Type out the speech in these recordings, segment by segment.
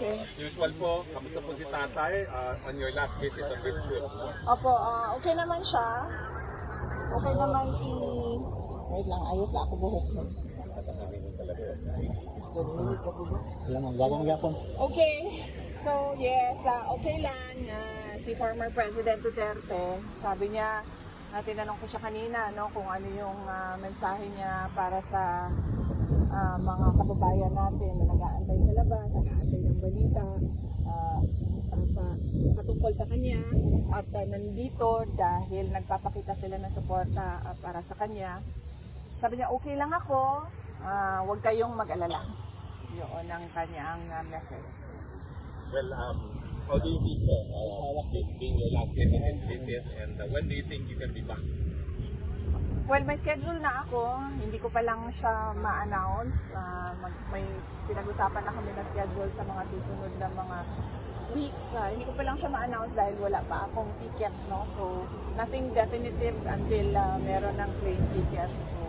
Okay. Usual po, kamusta po si tatay uh, on your last visit on this trip? Opo, ah, okay naman siya. Okay naman si... Wait lang, ayos lang ako buhok mo. Alam mo, gawang yapon. Okay. So, yes, ah, okay lang. ah, si former President Duterte, sabi niya, uh, tinanong ko siya kanina, no, kung ano yung ah, mensahe niya para sa ah, mga kababayan natin na nag-aantay sa labas, nag-aantay ng balita, ah, pa- patungkol sa kanya at ah, nandito dahil nagpapakita sila ng suporta ah, para sa kanya. Sabi niya, okay lang ako, ah, huwag kayong mag-alala. Yun ang kanyang ah, message. Well, um, how do you think po, uh, this being your last Philippines visit and uh, when do you think you can be back? Well, may schedule na ako. Hindi ko pa lang siya ma-announce. Ah, mag- may pinag-usapan na kami na schedule sa mga susunod na mga weeks. Ah, hindi ko pa lang siya ma-announce dahil wala pa akong ticket, no? So, nothing definitive until ah, meron ng plane ticket. So,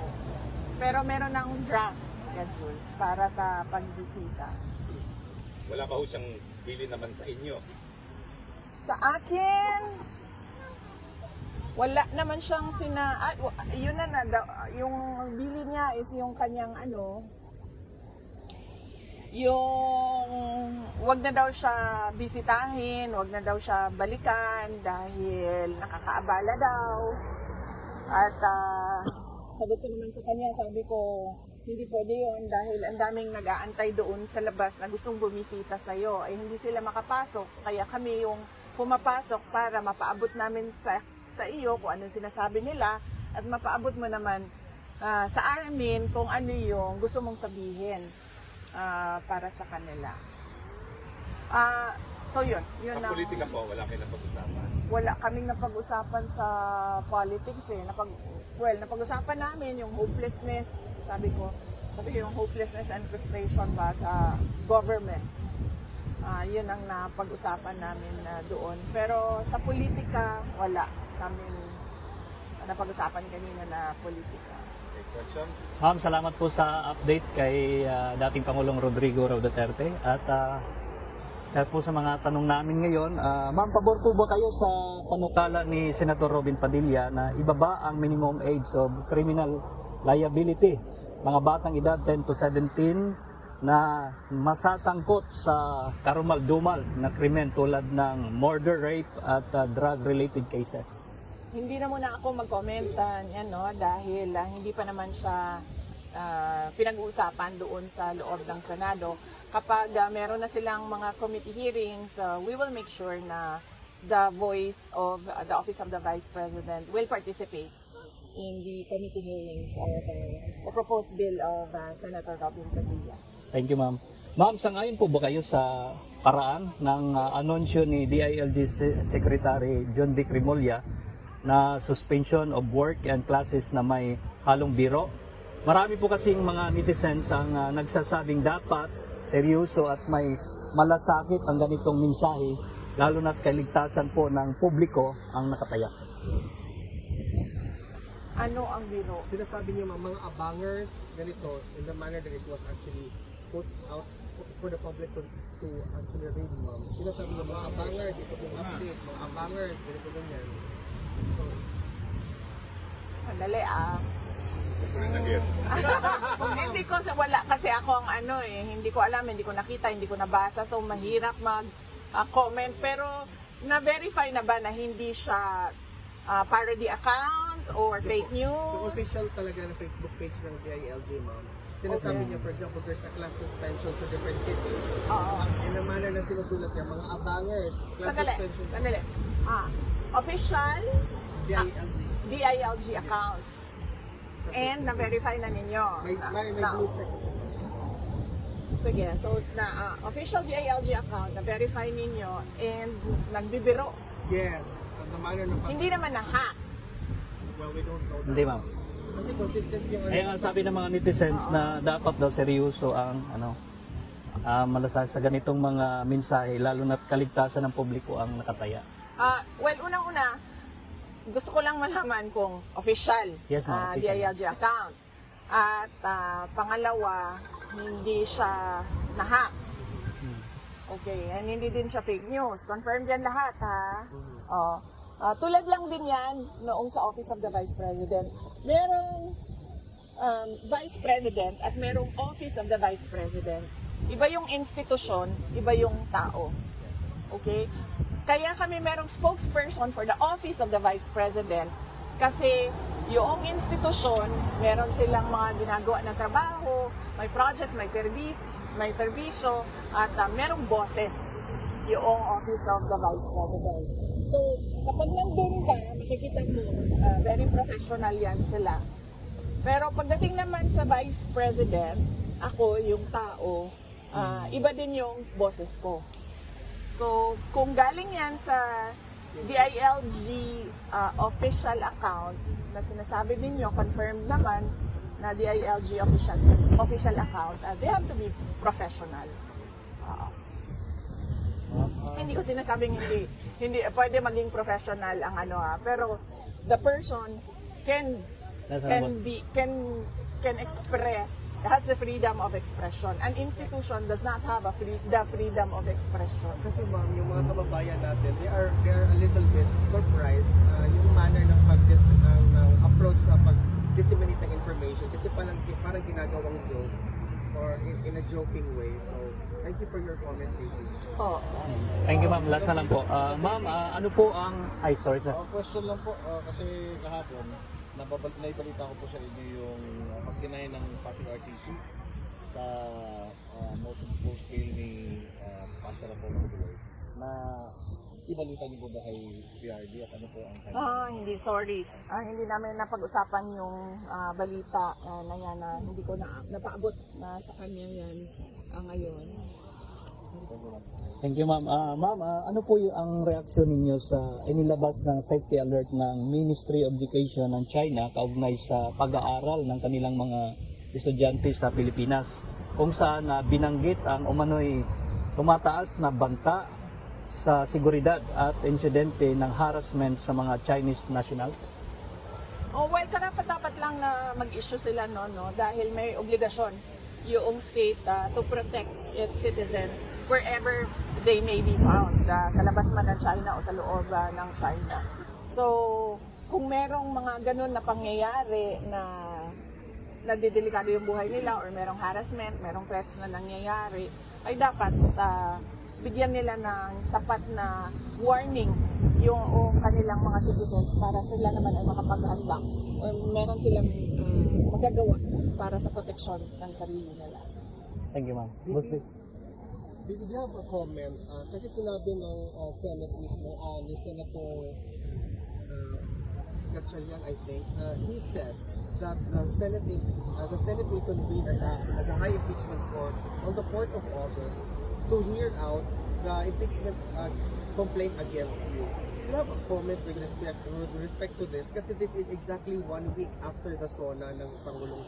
pero meron ng draft schedule para sa pagbisita. Wala pa ho siyang bili naman sa inyo. Sa akin, wala naman siyang sina... Ah, yun na na, yung bili niya is yung kanyang ano, yung wag na daw siya bisitahin, wag na daw siya balikan dahil nakakaabala daw. At ah, sagot ko naman sa kanya, sabi ko, hindi pwede yun dahil ang daming nag-aantay doon sa labas na gustong bumisita sa iyo. Ay hindi sila makapasok, kaya kami yung pumapasok para mapaabot namin sa, sa iyo kung ano sinasabi nila at mapaabot mo naman ah, sa amin kung ano yung gusto mong sabihin ah, para sa kanila. Ah, so yun, yun Sa ang- politika po, wala kayo na pag-usapan. wala kaming napag-usapan sa politics eh. Napag, well, napag-usapan namin yung hopelessness, sabi ko, sabi ko yung hopelessness and frustration ba sa government. Ah, yun ang napag-usapan namin na doon. Pero sa politika, wala kami napag-usapan kanina na politika. Ma'am, salamat po sa update kay ah, dating Pangulong Rodrigo Roa Duterte. At ah, isa po sa mga tanong namin ngayon, ah, ma'am, pabor po ba kayo sa panukala ni Senator Robin Padilla na ibaba ang minimum age of criminal liability? Mga batang edad 10 to 17 na masasangkot sa karumal-dumal na krimen tulad ng murder, rape at ah, drug-related cases. Hindi na muna ako mag-comment ah, yan, no, dahil ah, hindi pa naman siya ah, pinag-uusapan doon sa loob ng Senado. Kapag ah, meron na silang mga committee hearings, ah, we will make sure na the voice of ah, the Office of the Vice President will participate in the committee hearings of uh, the proposed bill of ah, Senator Robin Padilla. Thank you, ma'am. Ma'am, sangayon po ba kayo sa paraan ng uh, anunsyo ni DILG Se- Secretary John Dick Rimulya na suspension of work and classes na may halong biro? Marami po kasing mga netizens ang uh, nagsasabing dapat seryoso at may malasakit ang ganitong mensahe lalo na't kaligtasan po ng publiko ang nakataya. Ano ang biro? sinasabi niyo mga, mga abangers ganito in the manner that it was actually put out for, for the public to, to actually read ma'am. Sinasabi niyo mga abangers, ito yung update, mga abangers, ganito ganyan. So, Sandali ah. Hindi ko sa wala kasi ako ang ano eh, hindi ko alam, hindi ko nakita, hindi ko nabasa, so mahirap mag ah, comment pero na-verify na ba na hindi siya ah, parody accounts or fake the news? official talaga na Facebook page ng DILG ma'am. Sinasabi niya, for example, there's a class suspension sa different cities. Oo. In the manner na sinusulat niya, mga abangers, class Sandali, suspension sa sandali. Ah, official DILG. DILG account. And na-verify na ninyo. May, Na- may, may blue check. Sige, so na ah, official DILG account, na-verify ninyo and nagbibiro. Yes. The manner na Hindi naman na-hack. Well, we don't know that. Hindi, ma'am. Kasi consistent yung ano. Ayun ang sabi ng mga netizens na dapat daw seryoso ang ano ah, malasakit sa ganitong mga mensahe lalo na't kaligtasan ng publiko ang nakataya. Ah, well, unang-una, gusto ko lang malaman kung official Yes, ah, official. DILG account. At ah, pangalawa, hindi siya na-hack. Hmm. Okay, and hindi din siya fake news. Confirmed yan lahat, ha? Mhm. Oh. Ah, tulad lang din yan noong sa Office of the Vice President. Merong um, Vice President at merong Office of the Vice President. Iba yung institusyon, iba yung tao. Okay? Kaya kami merong spokesperson for the Office of the Vice President kasi yung institusyon, meron silang mga ginagawa na trabaho, may projects, may service, may serbisyo, at ah, merong bosses yung Office of the Vice President. So, kapag nandun ka, makikita mo, ah, very professional yan sila. Pero pagdating naman sa Vice President, ako, yung tao, ah, iba din yung boses ko. So, kung galing yan sa DILG ah, official account na sinasabi ninyo, confirmed naman na DILG official official account, ah, they have to be professional. Ah. hindi ko sinasabing hindi hindi pwede maging professional ang ano ha, pero the person can can be can can express has the freedom of expression. An institution does not have a free, the freedom of expression. Kasi ma'am, yung mga kababayan natin, they are, they are a little bit surprised uh, yung manner ng pag ng, ng approach sa pag-disseminate ng information. Kasi parang, parang ginagawang joke or in, in a joking way. So, thank you for your comment, Katie. Oh. Thank you ma'am. Last na lang po. Ah, ma'am, ah, ano po ang... Ay, sorry sir. Uh, question lang po, uh, kasi kahapon, nababal, naibalita ko po sa inyo yung uh, pag-deny ng Pasig RTC sa uh, motion to scale ni uh, Pastor Apollo Duloy na ibalita niyo po ba kay PRD at ano po ang kanyang Ah, hindi, sorry. Ah, hindi namin napag-usapan yung ah, balita ah, na yan na hindi ko na napaabot na sa kanya yan ah, ngayon. Thank you, ma'am. Ah, ma'am, ah, ano po yung ang reaksyon ninyo sa inilabas ng safety alert ng Ministry of Education ng China kaugnay sa pag-aaral ng kanilang mga estudyante sa Pilipinas kung saan na binanggit ang umano'y tumataas na banta sa seguridad at insidente ng harassment sa mga Chinese nationals? Oh, well, karapat dapat lang na mag-issue sila no, no, dahil may obligasyon yung state ah, to protect its citizen wherever they may be found, ah, sa labas man ng China o sa loob ah, ng China. So, kung merong mga ganun na pangyayari na nagdidelikado yung buhay nila or merong harassment, merong threats na nangyayari, ay dapat ah, bigyan nila ng tapat na warning yung kanilang mga citizens para sila naman ay makapaghanda o meron silang ah, magagawa para sa proteksyon ng sarili nila. Thank you, ma'am. Mostly. Did you have a comment? Uh, kasi sinabi ng uh, Senate mismo, uh, ni Senator uh, I think, uh, he said that the Senate, uh, the Senate will convene as a, as a high impeachment court on the 4th of August to hear out the impeachment uh, complaint against you. Do you have a comment with respect, with respect to this? Kasi this is exactly one week after the SONA ng Pangulong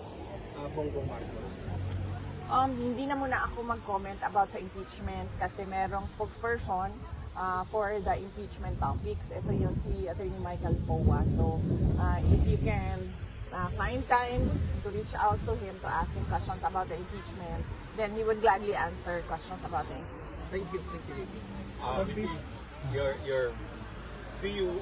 uh, Bongbong Marcos. Um, hindi na muna ako mag-comment about sa impeachment kasi merong spokesperson uh, for the impeachment topics. Ito yun si Attorney Michael Powa. So, uh, if you can uh, find time to reach out to him to ask him questions about the impeachment, then he would gladly answer questions about the impeachment. Thank you, thank you. Um, your, your, do you,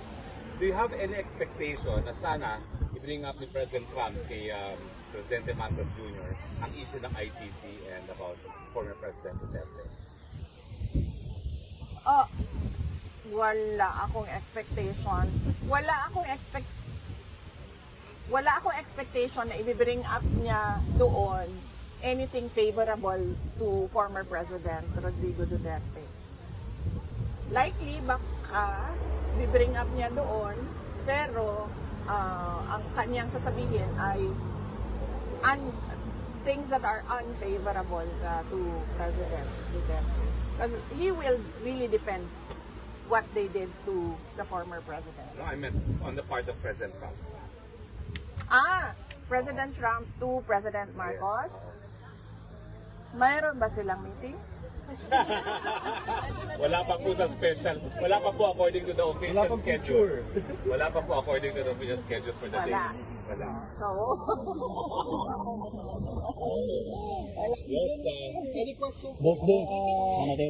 do you have any expectation na sana i-bring up ni President Trump kay um, Presidente Marcos Jr. ang issue ng ICC and about former President Duterte? Oh, wala akong expectation. Wala akong expect wala akong expectation na i-bring up niya doon anything favorable to former President Rodrigo Duterte. Likely, baka i-bring up niya doon, pero ah, ang kanyang sasabihin ay un- things that are unfavorable uh, to President Duterte. Because he will really defend what they did to the former president. No, I meant on the part of President Trump. Ah, President Trump to President Marcos. Mayroon ba silang meeting? Wala pa po sa special, wala pa po according to the official Wala pang schedule. Wala pa po according to the official schedule for the day. Wala. Wala. So, Yes, uh, Any questions? Boss din. Manatero.